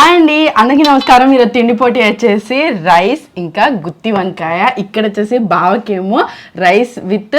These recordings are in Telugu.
హాయ్ అండి. అందరికీ నమస్కారం. మీరు తిండి పోటీ వచ్చేసి రైస్ ఇంకా గుత్తి వంకాయ. ఇక్కడ వచ్చేసి బావకేమో రైస్ విత్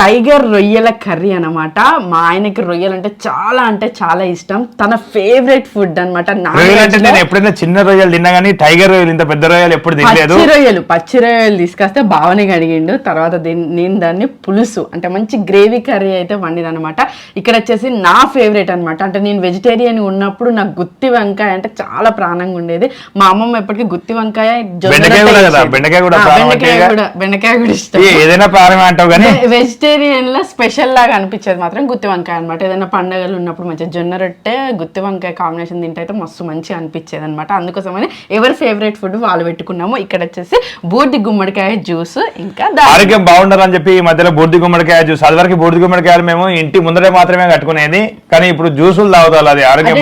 టైగర్ రొయ్యల కర్రీ అన్నమాట. మా ఆయనకి రొయ్యలు అంటే చాలా అంటే చాలా ఇష్టం. తన ఫేవరెట్ ఫుడ్ అనమాట రొయ్యలు అంటే నేను ఎప్పుడైనా చిన్న రొయ్యలు తిన్నా కానీ టైగర్ రొయ్యలు ఇంత పెద్ద రొయ్యలు ఎప్పుడు తినలేదు. పచ్చి రొయ్యలు పచ్చి రొయ్యలు తీసుకొస్తే బావని అడిగిండు తర్వాత నేను దాన్ని పులుసు అంటే మంచి గ్రేవీ కర్రీ అయితే వండిన అనమాట ఇక్కడ వచ్చేసి నా ఫేవరెట్ అన్నమాట. అంటే నేను వెజిటేరియన్ ఉన్నప్పుడు నాకు గుత్తి వంకాయ అంటే చాలా ప్రాణంగా ఉండేది. మా అమ్మమ్మ ఎప్పటికీ గుత్తి వంకాయ బెండకాయ కూడా. బెండకాయ కూడా ప్రాణం ఇష్టం. ఏదైనా ప్రారంభం అంటావు కానీ వెజిటేరియన్ లో స్పెషల్ లాగా అనిపించేది మాత్రం గుత్తి వంకాయ అనమాట ఏదైనా పండగలు ఉన్నప్పుడు మంచిగా జొన్న రొట్టె గుత్తి వంకాయ కాంబినేషన్ తింటే అయితే మస్తు మంచిగా అనిపించేది అనమాట అందుకోసమని ఎవరి ఫేవరెట్ ఫుడ్ వాళ్ళు పెట్టుకున్నాము ఇక్కడ వచ్చేసి బూర్ది గుమ్మడికాయ జ్యూస్ ఇంకా ఆరోగ్యం బాగుండాలని చెప్పి ఈ మధ్యలో బూర్ది గుమ్మడికాయ జ్యూస్ అది వరకు బూర్ది గుమ్మడికాయలు మేము ఇంటి ముందరే మాత్రమే కట్టుకునేది. కానీ ఇప్పుడు జ్యూసులు తాగుతారు అది ఆరోగ్యం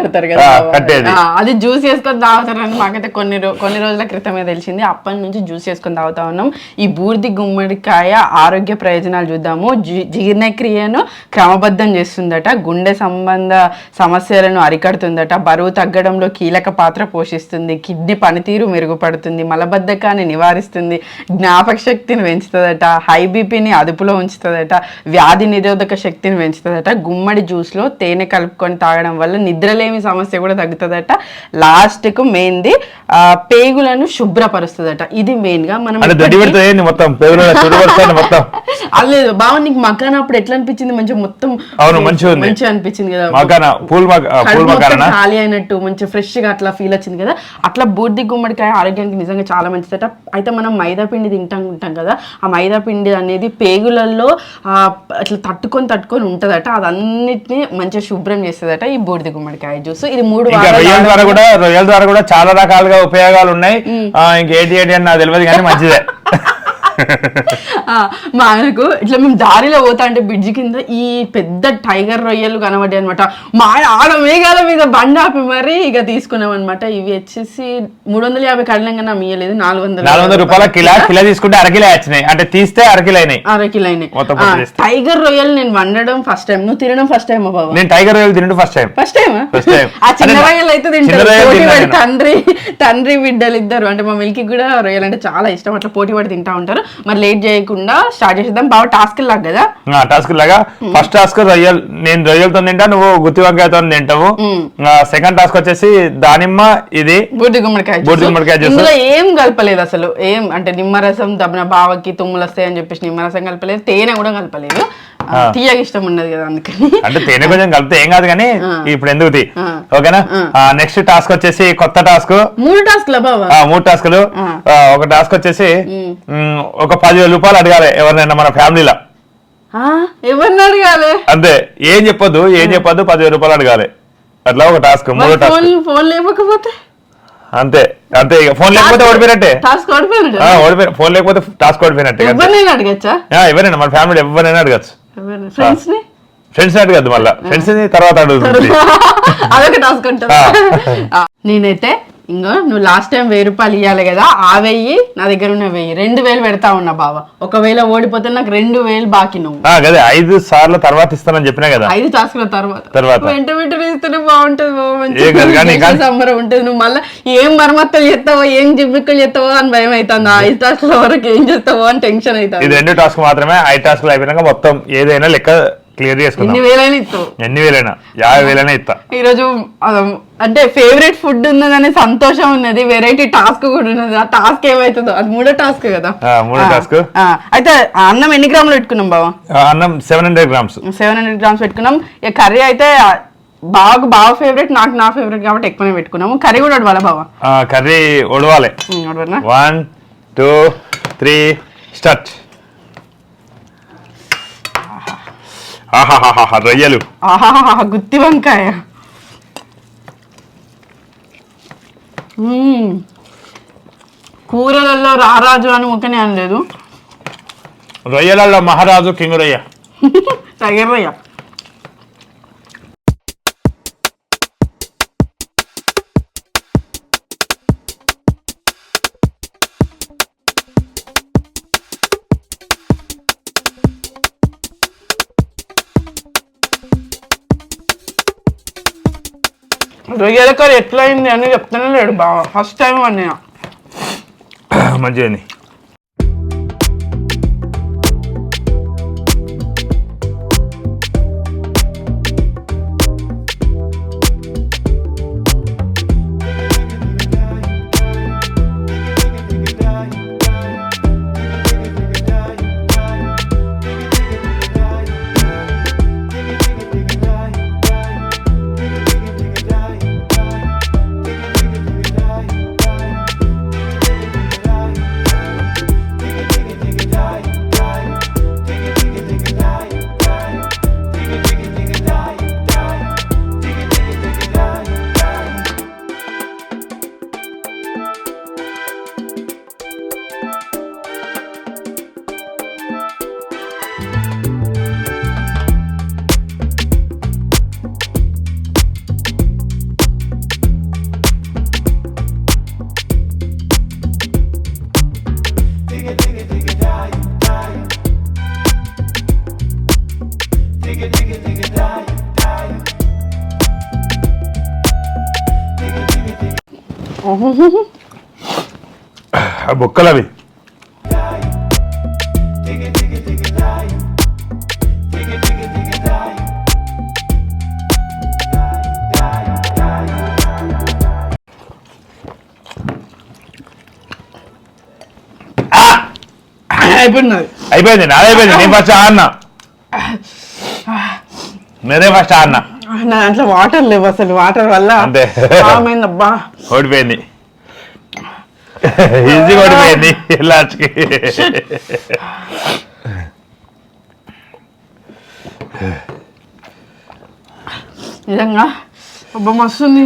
కడతారు కదా. కట్టేది. అది జ్యూస్ చేసుకొని తాగుతారని మాకైతే కొన్ని కొన్ని రోజుల క్రితమే తెలిసింది. అప్పటి నుంచి జ్యూస్ చేసుకొని తాగుతా ఉన్నాం. ఈ బూర్ది గుమ్మడికాయ ఆరోగ్య ప్రయోజనాలు చూద్దాము. జీర్ణక్రియను క్రమబద్ధం చేస్తుందట. గుండె సంబంధ సమస్యలను అరికడుతుందట. బరువు తగ్గడంలో కీలక పాత్ర పోషిస్తుంది. కిడ్నీ పనితీరు మెరుగుపడుతుంది. మలబద్ధకాన్ని నివారిస్తుంది. జ్ఞాపక శక్తిని పెంచుతుందట. హై బీపీని అదుపులో ఉంచుతుందట. వ్యాధి నిరోధక శక్తిని పెంచుతుందట. గుమ్మడి జ్యూస్లో తేనె కలుపుకొని తాగడం వల్ల నిద్రలేమి సమస్య కూడా తగ్గుతుందట. లాస్ట్కు మెయిన్ది పేగులను శుభ్రపరుస్తుందట. ఇది మెయిన్గా మనం మొత్తం. అలేదు బావ నీకు మకాన్ అప్పుడు ఎట్లా అనిపించింది? మంచిగా మొత్తం అవును, మంచిగా ఉంది. మంచిగా అనిపించింది కదా. మకానా పూల్ పూల్ మకానా ఖాళీ అయినట్టు మంచి ఫ్రెష్గా అట్లా ఫీల్ వచ్చింది కదా. అట్లా బూర్ది గుమ్మడికాయ ఆరోగ్యానికి నిజంగా చాలా మంచిదట అయితే మనం మైదా పిండి తింటాం ఉంటాం కదా. ఆ మైదా పిండి అనేది పేగులలో ఆ, అట్లా తట్టుకొని తట్టుకొని ఉంటదట. అదన్నిటిని మంచిగా శుభ్రం చేస్తుందట ఈ బూడిద గుమ్మడికాయ జ్యూస్ ఇది మూడు రొయ్యల ద్వారా కూడా రొయ్యల ద్వారా కూడా చాలా రకాలుగా ఉపయోగాలు ఉన్నాయి. ఇంకేంటి ఏంటి అని నాకు తెలియదు కానీ మంచిదే. మా ఆయనకు ఇట్లా మేము దారిలో పోతా అంటే బ్రిడ్జి కింద ఈ పెద్ద టైగర్ రొయ్యలు కనబడ్డాయి అనమాట మా ఆయన ఆడ మేఘాల మీద బండి ఆపి మరి ఇక తీసుకున్నాం అనమాట ఇవి వచ్చేసి మూడు వందల యాభై కడలంగా నా మీయలేదు నాలుగు వందల నాలుగు వందల రూపాయల కిలో కిలో తీసుకుంటే అరకిలో వచ్చినాయి. అంటే తీస్తే అరకిలో అయినాయి. అరకిలో అయినాయి. టైగర్ రొయ్యలు నేను వండడం ఫస్ట్ టైం నువ్వు తినడం ఫస్ట్ టైం బాబా నేను టైగర్ రొయ్యలు తింటు first time first time First time. ఆ చిన్న రొయ్యలు అయితే తింటారు. తండ్రి తండ్రి బిడ్డలు ఇద్దరు అంటే మా మిల్కి కూడా రొయ్యలు అంటే చాలా ఇష్టం. అట్లా పోటీ పడి తింటా ఉంటారు. మరి లేట్ చేయకుండా స్టార్ట్ చేసేద్దాం. బాగా టాస్క్ లాగా కదా టాస్క్ లాగా ఫస్ట్ టాస్క్ రొయ్యల్. నేను రొయ్యలతో తింటా నువ్వు గుత్తి వంకాయతో తింటావు. సెకండ్ టాస్క్ వచ్చేసి దానిమ్మ ఇది. బూర్ది గుమ్మడికాయ. బూర్ది గుమ్మడికాయ. ఇందులో ఏం కలపలేదు అసలు? ఏం? అంటే నిమ్మరసం దబ్బన బావకి తుమ్ములు వస్తాయి అని చెప్పేసి నిమ్మరసం కలపలేదు. తేనె కూడా కలపలేదు. తీయగా ఇష్టం ఉన్నది కదా అందుకని. అంటే తేనె కొంచెం కలిపితే ఏం కాదు కానీ ఇప్పుడు ఎందుకు. ఓకేనా? నెక్స్ట్ టాస్క్ వచ్చేసి కొత్త టాస్క్. మూడు టాస్క్ల బావా? మూడు టాస్క్లు. ఒక టాస్క్ వచ్చేసి ఒక పదివేల రూపాయలు అడగాలి ఎవరినైనా మన ఫ్యామిలీలో. ఎవరిని అడగాలి? అంతే. ఏం చెప్పొద్దు ఏం చెప్పొద్దు పదివేల రూపాయలు అడగాలి. అట్లా ఒక టాస్క్ మూడో టాస్క్. ఫోన్ లేకపోతే? అంతే అంతే ఇక. ఫోన్ లేకపోతే ఓడిపోయినట్టే. టాస్క్ ఓడిపోయినట్టు. ఫోన్ లేకపోతే టాస్క్ ఓడిపోయినట్టే. ఎవరినైనా అడగచ్చా? ఎవరైనా మన ఫ్యామిలీ ఎవరైనా అడగచ్చు. ఫ్రెండ్స్ని ఫ్రెండ్స్ అడగద్దు మళ్ళా. ఫ్రెండ్స్ తర్వాత అడుగుతుంది. అదొక టాస్క్ నేనైతే ఇంకో నువ్వు లాస్ట్ టైం వెయ్యి రూపాయలు ఇవ్వాలి కదా ఆ వెయ్యి నా దగ్గర ఉన్న వెయ్యి. రెండు వేలు పెడతా ఉన్నా బావ. ఒకవేళ ఓడిపోతే నాకు రెండు వేలు బాకీ నువ్వు. ఐదు సార్లు తర్వాత ఇస్తానని చెప్పినా కదా? ఐదు టాస్క్ల తర్వాత. తర్వాత. వెంట వెంటనే ఇస్తేనే బాగుంటుంది సంబరం ఉంటుంది. నువ్వు మళ్ళీ ఏం మరమ్మత్తలు చేస్తావో ఏం జిమ్మిక్కలు చేస్తావో అని భయం అవుతుంది ఆ ఐదు టాస్క్ల వరకు ఏం చేస్తావో అని టెన్షన్ అవుతుంది ఇది రెండు టాస్క్ మాత్రమే ఐదు టాస్క్లు అయిపోయినాక మొత్తం ఏదైనా లెక్క క్లియర్ చేసుకుందాం. ఎన్ని వేలైనా ఇస్తావు. ఎన్ని వేలైనా? యాభై వేలైనా ఇస్తా. ఈరోజు అంటే ఫేవరెట్ ఫుడ్ ఉన్నదనే సంతోషం ఉన్నది వెరైటీ టాస్క్ కూడా ఉన్నది. ఆ టాస్క్ ఏమవుతుందో అది మూడో టాస్క్ కదా? మూడో. ఆ, అయితే అన్నం ఎన్ని గ్రాములు పెట్టుకున్నాం బావా? అన్నం seven hundred grams seven hundred grams పెట్టుకున్నాం. ఇక కర్రీ అయితే బాగా బాగా ఫేవరెట్ నాకు నా ఫేవరెట్ కాబట్టి ఎక్కువనే పెట్టుకున్నాము. కర్రీ కూడా వడవాలా బావా? కర్రీ ఒడవాలి? వన్ టూ త్రీ స్టార్ట్ ఆహాహాహా రొయ్యలు. ఆహాహాహా గుత్తి వంకాయ మ్మ్. కూరలలో రారాజు అని ముఖనే అనలేదు. రొయ్యలలో మహారాజు కింగ్ రొయ్య తగరయ్య రొయ్యల కర్రీ ఎట్లా అయింది అని చెప్తానే లేడు బావ. ఫస్ట్ టైం అన్నయ్య. మంచిగా బొక్కలు అవి అయిపోయినది అయిపోయింది నాది. అయిపోయింది నేను ఫస్ట్ ఆడినా మీరే ఫస్ట్ ఆడినా నా దాంట్లో వాటర్ లేవు అసలు. వాటర్ వల్ల. ఆమెంది అబ్బా. ఓడిపోయింది. ఈజీగా ఓడిపోయింది. లాస్ట్కి. నిజంగా అబ్బా మస్తుంది.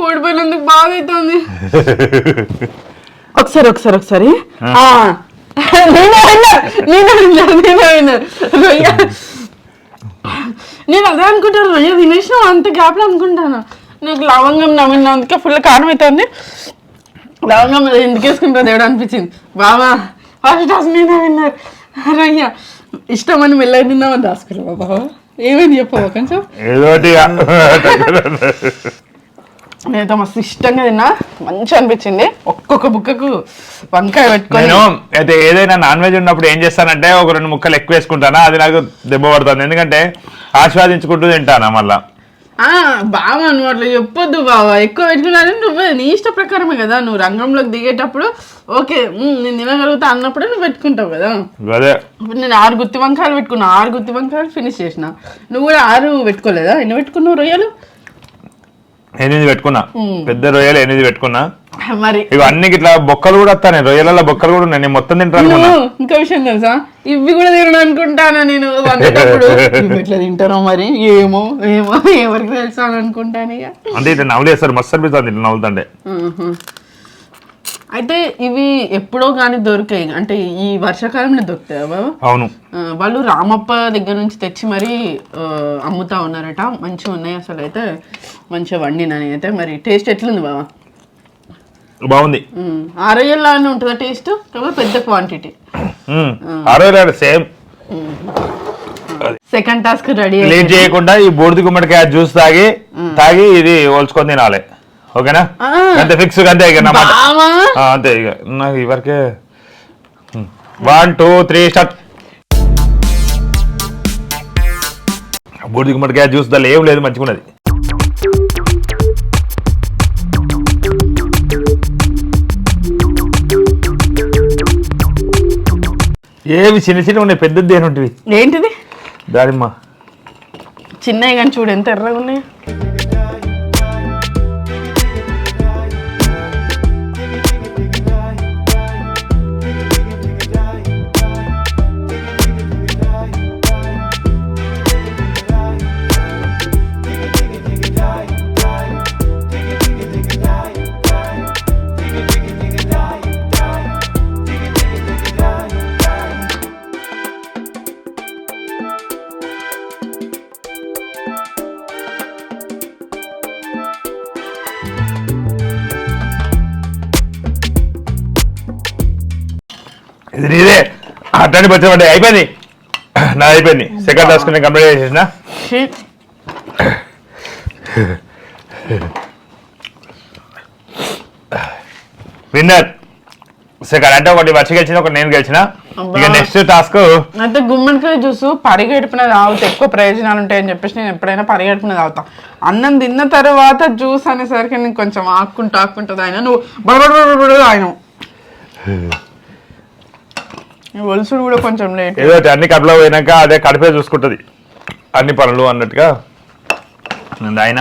ఓడిపోయినందుకు బాగా అవుతుంది ఒకసారి ఒకసారి. ఒకసారి. నేనే విన్నర్ నేనే విన్నర్ నేనే విన్నర్ నేను అదే అనుకుంటాను రొయ్య తినేసిన అంత గ్యాప్లో అనుకుంటాను. నాకు లవంగం నమ్మినందుకే ఫుల్ కారం అవుతుంది లవంగం ఎందుకు వేసుకుంటా దేవుడు అనిపించింది. బాబా ఫస్ట్ టాస్ నేనే విన్నర్. రొయ్య ఇష్టమని మెల్లగా తిన్నామని దాసుకున్నావా బాబా. ఏమైంది చెప్పవా కొంచెం. నేనైతే మస్తు ఇష్టంగా తిన్నా. మంచిగా అనిపించింది. ఒక్కొక్క బుక్కకు వంకాయ పెట్టుకొని. నేను అయితే ఏదైనా నాన్ వెజ్ ఉన్నప్పుడు ఏం చేస్తానంటే ఒక రెండు ముక్కలు ఎక్కువ వేసుకుంటానా? అది నాకు దెబ్బ పడుతుంది. ఎందుకంటే ఆస్వాదించుకుంటూ తింటానా మళ్ళా? బావా నువ్వు అట్లా చెప్పొద్దు బావా. ఎక్కువ పెట్టుకున్నారని నువ్వే నీ ఇష్ట ప్రకారమే కదా. నువ్వు రంగంలోకి దిగేటప్పుడు ఓకే నేను తినగలుగుతా అన్నప్పుడే నువ్వు పెట్టుకుంటావు కదా. అదే. ఇప్పుడు నేను ఆరు గుత్తి వంకాయలు పెట్టుకున్నా. ఆరు గుత్తి వంకాయలు ఫినిష్ చేసిన. నువ్వు కూడా ఆరు పెట్టుకోలేదా? ఎన్ని పెట్టుకున్నావు రొయ్యలు? ఎనిమిది పెట్టుకున్నా. పెద్ద రొయ్యలు ఎనిమిది పెట్టుకున్నా. మరి. ఇవి అన్ని ఇట్లా బొక్కలు కూడా వస్తాయి రొయ్యలలో బొక్కలు కూడా ఉన్నాయి. నేను మొత్తం తింటాను ఇంకో విషయం తెలుసా? ఇవి కూడా తినడం అనుకుంటాను నేను ఎట్లా తింటారో మరి? ఏమో ఏమో ఎవరికి తెలుసా అని అనుకుంటాను ఇక అంటే ఇట్లా నవ్వులేస్తారు. మస్తు అనిపిస్తుంది ఇట్లా నవ్వుతుంటే. అయితే ఇవి ఎప్పుడో కానీ దొరికాయి. అంటే ఈ వర్షాకాలంలో దొరుకుతాయి బాబా? అవును. వాళ్ళు రామప్ప దగ్గర నుంచి తెచ్చి మరీ అమ్ముతా ఉన్నారట. మంచిగా ఉన్నాయి అసలు అయితే. మంచిగా వండినని అయితే. మరి టేస్ట్ ఎట్లుంది బాబా? బాగుంది. ఆరయ్యలానే ఉంటుందా టేస్ట్? కాకపోతే పెద్ద quantity. Same. Second task ready late చేయకుండా ఈ బూడిద గుమ్మడికాయ జ్యూస్ తాగి తాగి ఇది ఓల్చుకొని తినాలి. ఓకేనా. అంతే ఫిక్స్ అంతే ఇక అంతే ఇక. నాకు ఇవరకే వన్ టూ త్రీ స్టార్ట్ బూడిద గుమ్మడికాయ జ్యూస్ దాని ఏం లేదు మంచిగా ఉన్నది ఏవి చిన్న చిన్న ఉన్నాయి పెద్దది ఉంటుంది ఏంటిది? దానిమ్మ. చిన్నవి కానీ చూడు ఎంత ఎర్రగా ఉన్నాయి. అట్లాంటి అంటే అయిపోయింది. నా అయిపోయింది. సెకండ్ టాస్క్ నేను కంప్లీట్ చేసేసిన. విన్నర్ సెకండ్ అంటే ఒకటి వచ్చి గెలిచిన ఒకటి నేను గెలిచిన. ఇక నెక్స్ట్ టాస్క్ అంటే గుమ్మడికాయ జ్యూస్ పరిగెడుపున తాగుతా ఎక్కువ ప్రయోజనాలు ఉంటాయని చెప్పేసి నేను ఎప్పుడైనా పరిగెడుపున తాగుతా. అన్నం తిన్న తర్వాత జ్యూస్ అనేసరికి నేను కొంచెం ఆక్కుంటూ ఆకుంటుంది ఆయన నువ్వు బడబడ ఆయన ఒలుసుడు కూడా కొంచెం లేట్. ఏదో అన్ని కడుపులో పోయినాక అదే కడిపే చూసుకుంటుంది. అన్ని పనులు అన్నట్టుగా. నేను ఆయన?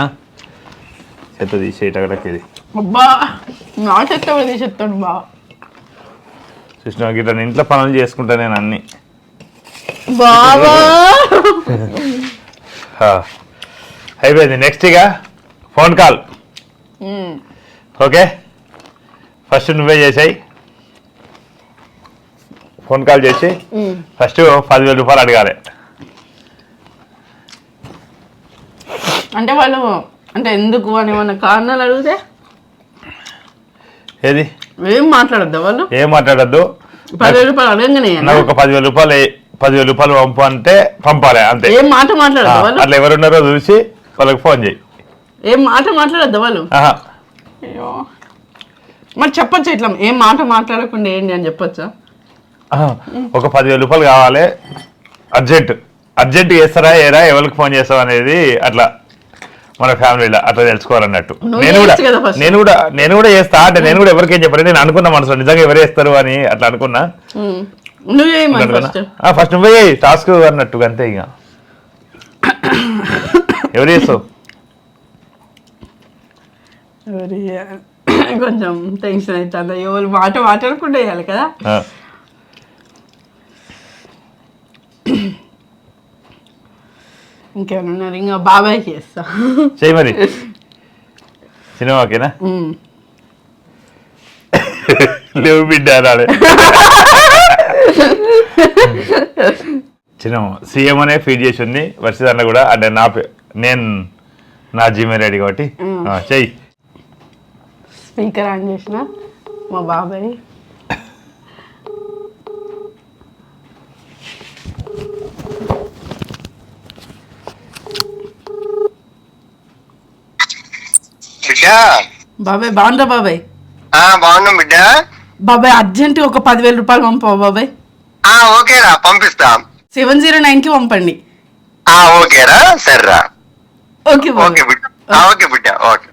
చెత్త తీసేయటక్కడికి ఇది అబ్బా నా చెత్త కూడా బా. కృష్ణ ఇంట్లో పనులు చేసుకుంటా నేను అన్ని. బాబా. అయిపోయింది. నెక్స్ట్ ఇక ఫోన్ కాల్. ఓకే ఫస్ట్ నువ్వే చేసాయి. ఫోన్ కాల్ చేసి. ఫస్ట్ పదివేల రూపాయలు అడగాలి. అంటే వాళ్ళు అంటే ఎందుకు అని ఏమన్నా కారణాలు అడిగితే? ఏది? ఏం మాట్లాడద్దా వాళ్ళు? ఏం మాట్లాడద్దు. పదివేల రూపాయలు అడగంగానే నాకు ఒక పదివేల రూపాయలు పదివేల రూపాయలు పంపు అంటే పంపాలి అంతే. ఏం మాట ఆ, మాట్లాడద్దా వాళ్ళు? అట్లా ఎవరున్నారో చూసి వాళ్ళకి ఫోన్ చేయి. ఏం మాట మాట్లాడద్దా వాళ్ళు. అయ్యో. మరి చెప్పొచ్చు ఇట్లా? ఏం మాట మాట్లాడకుండా ఏంటి అని చెప్పొచ్చా. ఒక పదివేల రూపాయలు కావాలి. అర్జెంట్. అర్జెంట్ చేస్తారా ఏరా ఎవరికి ఫోన్ చేస్తావు అనేది అట్లా మన ఫ్యామిలీలో అట్లా తెలుసుకోవాలన్నట్టు. నేను కూడా. నేను కూడా నేను కూడా చేస్తా అంటే నేను కూడా ఎవరికేం చెప్పాను. నేను అనుకున్నా మనసులో నిజంగా ఎవరు చేస్తారు అని అట్లా అనుకున్నా. ఫస్ట్ నువ్వే టాస్క్ అన్నట్టు అంతే ఇక. ఎవరు చేస్తావు? కొంచెం టెన్షన్ అవుతుంది. ఎవరు మాట మాట్లాడకుండా వేయాలి కదా. ఆ. ఇంకేమైనా ఉన్నారు? ఇంకా బాబాయ్ చేస్తా. చెయ్యి మరి. సినిమాకేనా. లేవు బిడ్డ అనాలి చిన్న సీఎం అనే ఫీడ్ చేసి ఉంది. వర్షదాన్ని కూడా అంటే నా నేను నా జీమెయిల్ ఐడి కాబట్టి. చెయ్యి. స్పీకర్ ఆన్ చేసిన మా బాబాయ్. బాబాయ్ బాగుందా బాబాయ్? బాగున్నాం బిడ్డ. బాబాయ్ అర్జెంట్ ఒక పదివేల రూపాయలు పంపవా బాబాయ్? ఆ ఓకేరా పంపిస్తా. సెవెన్ జీరో నైన్కి పంపండి. ఆ ఓకేరా సరేరా ఓకే ఓకే బిడ్డ. ఓకే బిడ్డ ఓకే.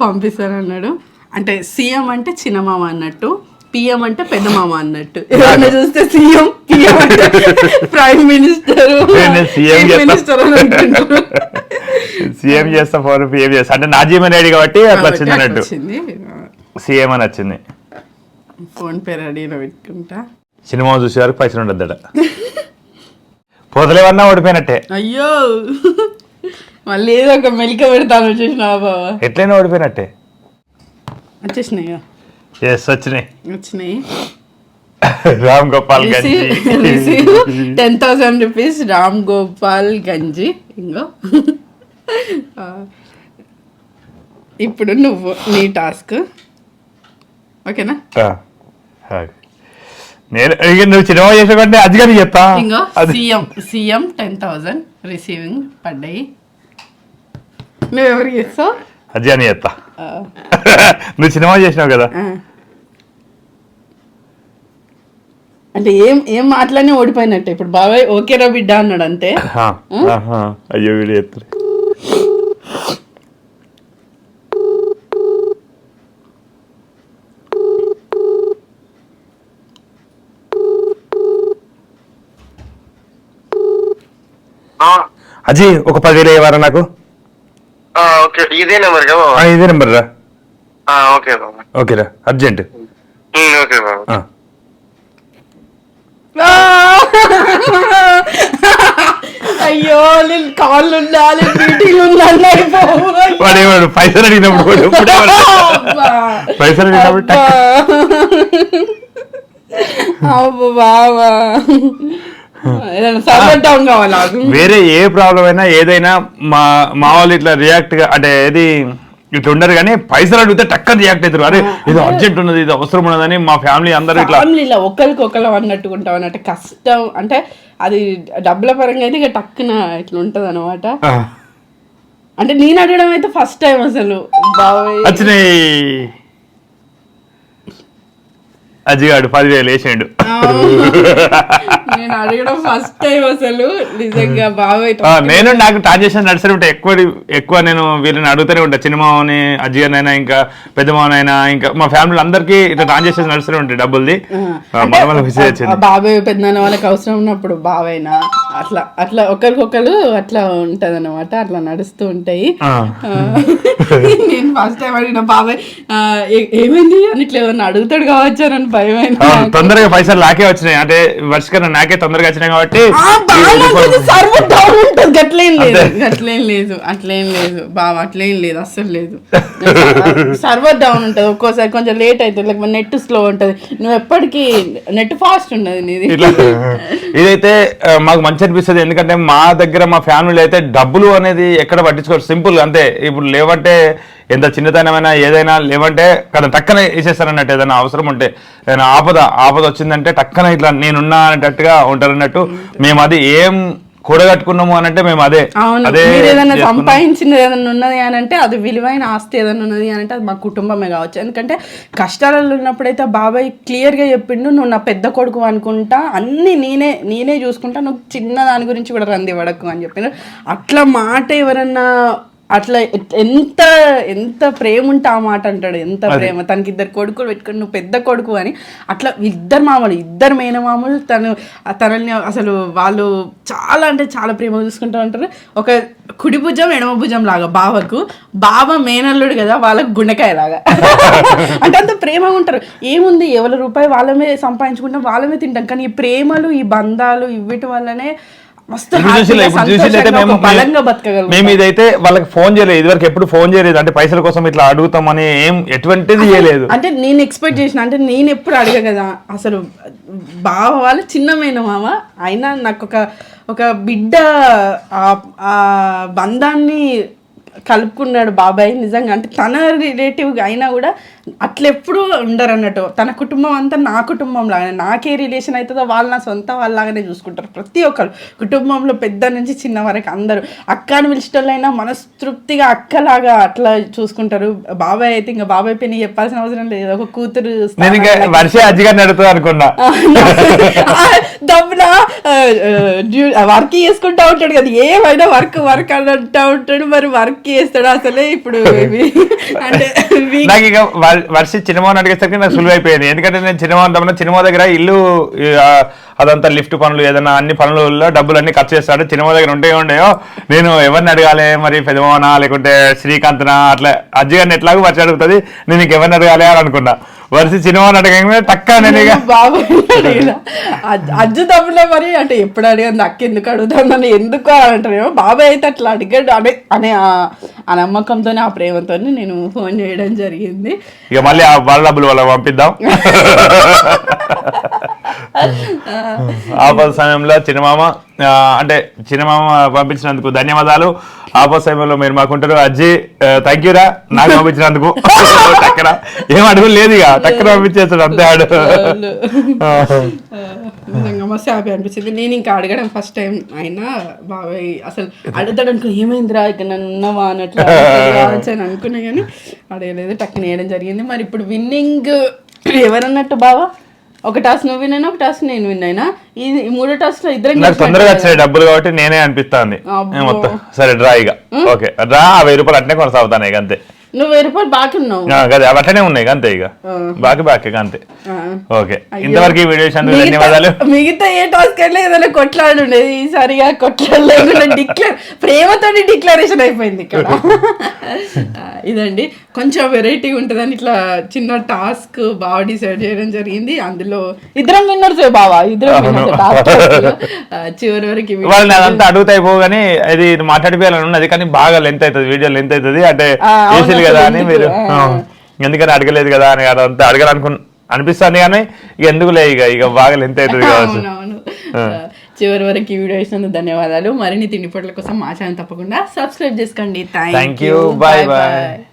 పంపిస్తానన్నాడు. అంటే సీఎం అంటే చిన్నమామ అన్నట్టు. పిఎం అంటే పెద్ద మామ అన్నట్టు. ఎవరైనా చూస్తే సీఎం పిఎం అంటే ప్రైమ్ మినిస్టర్. మినిస్టర్ అని సీఎం చేస్తా ఫోన్ పిఎం చేస్తా. అంటే నా జీమెయిల్ ఐడి కాబట్టి అట్లా వచ్చింది అన్నట్టు. సీఎం అని వచ్చింది. ఫోన్ పే రెడీలో పెట్టుకుంటా. సినిమా చూసే వరకు పైసలు ఉండద్దట. పోతలేవన్నా ఓడిపోయినట్టే. అయ్యో. మళ్ళీ ఏదో ఒక మెలిక పెడతాను వచ్చేసిన బాబా ఎట్లయినా ఓడిపోయినట్టే. వచ్చేసినాయి? ఎస్ వచ్చినాయి. వచ్చినాయి. Ram Gopal Ganji. Ten thousand rupees Ram Gopal Ganji. ఇంకో. ఇప్పుడు నువ్వు నీ టాస్క్. ఓకేనా. నేను ఇక నువ్వు సినిమా చేసావంటే అది కానీ చెప్తా. ఇంకో CM CM ten thousand receiving పడ్డాయి. నువ్వు ఎవరికి ఇస్తావు చెప్తా. ఆ, నువ్వు సినిమా చేసినావు కదా. అంటే ఏం ఏం మాట్లాడినా ఓడిపోయినట్టే. ఇప్పుడు బాబాయ్ ఓకేరా బిడ్డ అన్నాడు అంతే. ఆ, ఆహా. అయ్యో వీడు చెప్తారు ఆ, అజీ ఒక పదివేలు ఇవ్వరా నాకు? ఓకే ఇదే నెంబర్ కదా ఆ, ఇదే నెంబర్ రా ఆ, ఓకే బాబా ఓకేరా అర్జెంట్ ఉమ్, ఓకే బాబా ఆ. ఆ! అయ్యో నేను కాళ్ళు ఉండాలి మీటింగ్ ఉండాలి అయిపోవాలి. వాడు ఏమన్నాడు పైసలు అడిగినప్పుడు వాడు ఎప్పుడు ఏమన్నాడు? అబ్బా. పైసలు అడిగినప్పుడు టక్ అబ్బా బావా వేరే ఏ ప్రాబ్లం అయినా ఏదైనా మా మా వాళ్ళు ఇట్లా రియాక్ట్గా అంటే ఏది ఇట్లా ఉండరు కానీ పైసలు అడిగితే టక్కన రియాక్ట్ అవుతారు అరే ఇది అర్జెంట్ ఉన్నది ఇది అవసరం ఉన్నదని మా ఫ్యామిలీ అందరూ ఇట్లా ఫ్యామిలీలో ఒకరికి ఒకరు అన్నట్టుకుంటాం అన్నట్టు. కష్టం అంటే అది డబ్బుల పరంగా అయితే ఇక టక్కున ఇట్లా ఉంటది అనమాట అంటే నేను అడగడం అయితే ఫస్ట్ టైం అసలు. బాబాయ్. వచ్చినాయి అజ్జిగాడు పదివేలు వేసిండు. నేను అడగడం ఫస్ట్ టైం అసలు. నిజంగా బాబాయ్ నేను నాకు ట్రాన్సాక్షన్ నడుస్తూనే ఉంటాయి ఎక్కువ ఎక్కువ నేను వీళ్ళని అడుగుతూనే ఉంటా. చిన్నమావని అజ్జిగానైనా ఇంకా పెద్దమావనైనా ఇంకా మా ఫ్యామిలీ అందరికీ ఇట్లా ట్రాన్సాక్షన్ నడుస్తూనే ఉంటాయి డబ్బుల్ది. బాబాయ్ పెద్దనాన్న వాళ్ళకి అవసరం ఉన్నప్పుడు బాబాయ్నా? అట్లా అట్లా ఒకరికొకరు అట్లా ఉంటది అనమాట అట్లా నడుస్తూ ఉంటాయి. నేను ఫస్ట్ టైం అడిగిన బాబాయ్ ఏమైంది? అని ఇట్లా ఏమన్నా అడుగుతాడు కావచ్చు అని భయం తొందరగా పైసలు నాకే వచ్చినాయి. అంటే వర్షకన్నా నాకే తొందరగా వచ్చినాయి కాబట్టి సర్వర్ డౌన్ ఉంటుంది. గట్లేం లేదు. గట్లేం లేదు. అట్లేం లేదు. బాబా అట్లేం లేదు. అస్సలు లేదు. సర్వర్ డౌన్ ఉంటుంది. ఒక్కోసారి కొంచెం లేట్ అవుతుంది. లేకపోతే నెట్ స్లో ఉంటుంది. నువ్వు ఎప్పటికీ నెట్ ఫాస్ట్ ఉండదు నీది. ఇదైతే మాకు మంచి అనిపిస్తుంది. ఎందుకంటే మా దగ్గర మా ఫ్యామిలీలో అయితే డబ్బులు అనేది ఎక్కడ పట్టించుకోరు. సింపుల్ అంతే. ఇప్పుడు లేవంటే ఎంత చిన్నతనమైనా ఏదైనా లేవంటే కదా టక్కన వేసేస్తారన్నట్టు ఏదైనా అవసరం ఉంటే ఏదైనా ఆపద ఆపద వచ్చిందంటే టక్కన ఇట్లా నేనున్నా అనేటట్టుగా ఉంటారన్నట్టు మేము అది ఏం కూడగట్టుకున్నాము అని అంటే మేము అదే అదే ఏదైనా. సంపాదించింది ఏదైనా ఉన్నది అని అంటే అది విలువైన ఆస్తి ఏదైనా ఉన్నది అని అంటే అది మా కుటుంబమే కావచ్చు. ఎందుకంటే కష్టాలలో ఉన్నప్పుడైతే బాబాయ్ క్లియర్గా చెప్పిండు నువ్వు నా పెద్ద కొడుకు అనుకుంటా అన్ని నేనే నేనే చూసుకుంటా నువ్వు చిన్న దాని గురించి కూడా రంది పడకు అని చెప్పిండు. అట్లా మాట ఎవరన్నా అట్లా ఎంత ఎంత ప్రేమ ఉంటే ఆ మాట అంటాడు. ఎంత ప్రేమ. తనకి ఇద్దరు కొడుకులు పెట్టుకుని నువ్వు పెద్ద కొడుకు అని అట్లా ఇద్దరు మామలు ఇద్దరు మేనమామలు తను ఆ తనని అసలు వాళ్ళు చాలా అంటే చాలా ప్రేమ చూసుకుంటూ ఉంటారు. ఒక కుడి భుజం ఎడమ భుజం లాగా బావకు. బావ మేనల్లుడు కదా వాళ్ళకు గుండెకాయ లాగా. అంటే అంత ప్రేమగా ఉంటారు. ఏముంది? ఎవరి రూపాయి వాళ్ళమే సంపాదించుకుంటాం వాళ్ళమే తింటాం. కానీ ఈ ప్రేమలు ఈ బంధాలు ఇవిటి వల్లనే మస్తు మేము ఇదైతే వాళ్ళకి ఫోన్ చేయలేదు ఇదివరకు ఎప్పుడు ఫోన్ చేయలేదు అంటే పైసల కోసం ఇట్లా అడుగుతామని ఏం ఎటువంటిది చేయలేదు. అంటే నేను ఎక్స్పెక్ట్ చేసిన అంటే నేను ఎప్పుడు అడగ కదా అసలు బావ వాళ్ళు చిన్నమైన మామ అయినా నాకు ఒక ఒక బిడ్డ ఆ- ఆ బంధాన్ని కలుపుకున్నాడు బాబాయ్ నిజంగా అంటే తన రిలేటివ్ అయినా కూడా అట్లెప్పుడు ఉండరు అన్నట్టు తన కుటుంబం అంతా నా కుటుంబం లాగానే నాకే రిలేషన్ అవుతుందో వాళ్ళు నా సొంత వాళ్ళలాగానే చూసుకుంటారు. ప్రతి ఒక్కరు కుటుంబంలో పెద్ద నుంచి చిన్న వరకు అందరూ. అక్క అని పిలిచేటోళ్ళైనా మనస్తృప్తిగా అక్కలాగా అట్లా చూసుకుంటారు. బాబాయ్ అయితే ఇంకా బాబాయ్ పైన చెప్పాల్సిన అవసరం లేదు. ఒక కూతురు అనుకున్నా. దమ్మున వర్క్ చేసుకుంటా ఉంటాడు కదా. ఏమైనా వర్క్ వర్క్ అని అంటా ఉంటాడు. మరి వర్క్ చేస్తాడు అసలే ఇప్పుడు? అంటే వర్షి నాకు చిన్నమోహన్ అడిగేసరికి నాకు సులువు అయిపోయింది ఎందుకంటే నేను చిన్నమోహన్ తమ్మున చిన్నమో దగ్గర ఇల్లు అదంతా లిఫ్ట్ పనులు ఏదైనా అన్ని పనులలో డబ్బులు అన్ని ఖర్చు చేస్తాడు. చిన్నమో దగ్గర ఉంటే ఉండేయో నేను ఎవరిని అడగాలి మరి పెదమోనా లేకుంటే శ్రీకాంత్నా? అట్లా అజ్జిగారిని ఎట్లాగో వర్షి అడుగుతుంది. నేను ఇంకెవరిని అడగాలి అని అనుకున్నా. వర్ష చిన్నమోహన్ అడగగానే టక్క అజ్- అజ్జు తమ్ములో మరి అంటే ఎప్పుడు అడిగాను అక్క ఎందుకు అడుగుతాను ఎందుకు అని అంటారేమో. బాబాయ్ అయితే అట్లా అడిగాడు. అనే అనే ఆ- ఆ నమ్మకంతోనే ఆ ప్రేమతో నేను ఫోన్ చేయడం జరిగింది. ఇక మళ్ళీ ఆ వాళ్ళ డబ్బులు వాళ్ళకి పంపిద్దాం. ఆపద సమయంలో చిన్నమామ ఆ, అంటే చిన్నమామ పంపించినందుకు ధన్యవాదాలు. ఆపద సమయంలో మీరు మాకుంటారు. అజ్జి థ్యాంక్ యూ రా. నాకు పంపించినందుకు. టక్కన ఏం అడుగు లేదు ఇక. టక్కన పంపించేస్తాడు అంతే ఆడు. మస్తు హ్యాపీ అనిపించింది. నేను ఇంకా అడగడం ఫస్ట్ టైం అయినా బాబాయ్ అసలు అడుగుతాడు అనుకో ఏమైందిరా? ఇక నన్ను ఉన్నావా? అన్నట్లు అని అనుకున్నా కానీ అడగలేదు. టక్కున వేయడం జరిగింది. మరి ఇప్పుడు విన్నింగ్ ఎవరన్నట్టు బావా? ఒక టాస్ నువ్వు విన్నాను ఒక టాస్ నేను విన్నాయినా ఈ మూడో టాస్లో ఇద్దరం నాకు తొందరగా. వచ్చాయి డబ్బులు కాబట్టి నేనే అనిపిస్తుంది. మొత్తం. సరే డ్రా ఇక. ఓకే. డ్రా వెయ్యి రూపాయలు అట్నే కొనసాగుతాను ఇక అంతే. నువ్వు వెయ్యి రూపాయలు బాకీ ఉన్నావు. అవి అట్లనే ఉన్నాయి అంతే ఇక. బాకి బాకి అంతే. ఓకే. ఇంతవరకు ఈ వీడియో చూసినందుకు ధన్యవాదాలు. మిగతా ఏ టాస్క్ అయినా ఏదైనా కొట్లాడుండేది. ఈసారిగా కొట్లాడలేదు డిక్లేర్ ప్రేమతోని డిక్లరేషన్ అయిపోయింది ఇక్కడ. ఇదండి. కొంచెం వెరైటీ ఉంటుందని ఇట్లా చిన్న టాస్క్ బాగా డిసైడ్ చేయడం జరిగింది. అందులో ఇద్దరం విన్నర్స్ బావా? ఇద్దరం చివరి వరకు వాళ్ళని అదంతా అడుగుతా అయిపోగాని అది మాట్లాడిపోయాలని ఉన్నది కానీ బాగా లెంత్ అవుతుంది వీడియో లెంత్ అవుతుంది. అంటే చేసింది కదా అని? మీరు. ఎందుకని అడగలేదు కదా అని అదంతా అడగాలనుకు అనిపిస్తుంది కానీ ఇక ఎందుకులే ఇక ఇక బాగా లెంత్ అవుతుంది కావచ్చు. చివరి వరకు ఈ వీడియో ఇచ్చినందుకు ధన్యవాదాలు. మరిన్ని తిండి పొట్ల కోసం మా ఛానల్ తప్పకుండా సబ్స్క్రైబ్ చేసుకోండి. Thank you. Bye bye.